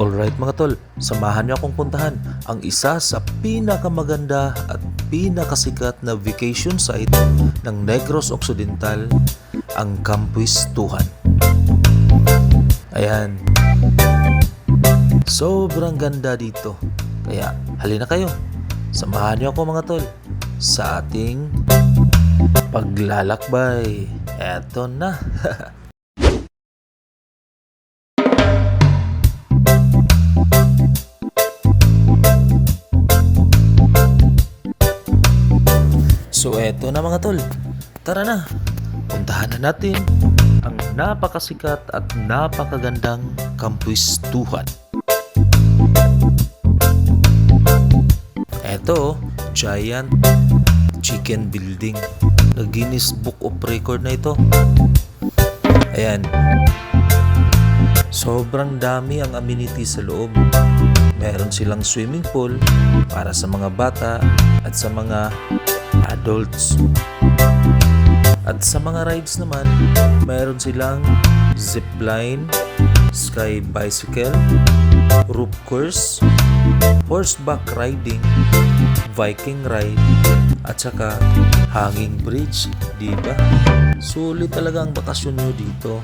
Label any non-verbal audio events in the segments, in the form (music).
Alright mga tol, samahan niyo akong puntahan ang isa sa pinakamaganda at pinakasikat na vacation site ng Negros Occidental, ang Campus Tuhan. Ayan. Sobrang ganda dito. Kaya halina kayo. Samahan niyo ako mga tol sa ating paglalakbay. Eto na. (laughs) eto na mga tol, tara na, puntahan na natin ang napakasikat at napakagandang Campus Tuhan. Eto, giant chicken building. Na Guinness Book of Record na ito. Ayan. Sobrang dami ang amenities sa loob. Meron silang swimming pool para sa mga bata at sa mga adults. At sa mga rides naman, meron silang zipline, sky bicycle, roof course, horseback riding, Viking ride, at saka hanging bridge, di ba? Sulit talaga ang bakasyon nyo dito.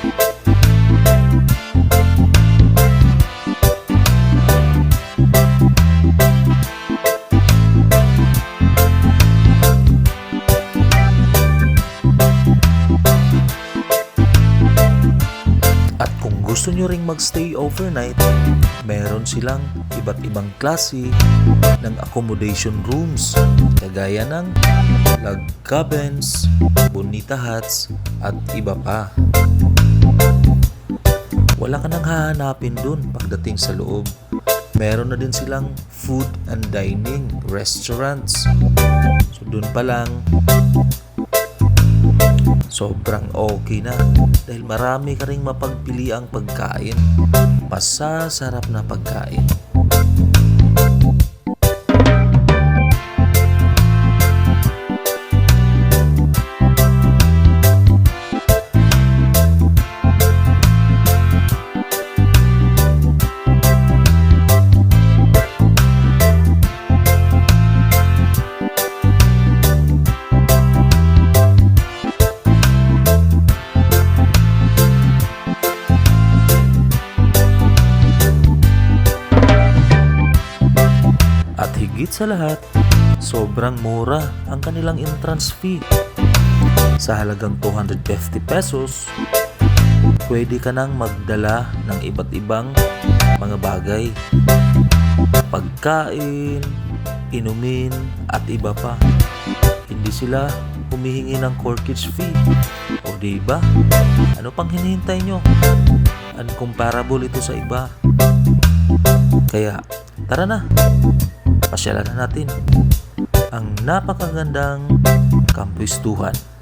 Gusto nyo ring magstay overnight, meron silang iba't ibang klase ng accommodation rooms kagaya ng log cabins, bonita huts, at iba pa. Wala ka nang hahanapin dun pagdating sa loob. Meron na din silang food and dining restaurants. So dun pa lang, sobrang okay na dahil marami ka ring mapagpili ang pagkain. Masasarap na pagkain. Higit sa lahat, sobrang mura ang kanilang entrance fee. Sa halagang 250 pesos, pwede ka nang magdala ng iba't ibang mga bagay. Pagkain, inumin, at iba pa. Hindi sila humihingi ng corkage fee. O ba? Ano pang hinihintay nyo? Uncomparable ito sa iba. Kaya, tara na! Pasyalan na natin ang napakagandang Campus Tuhan.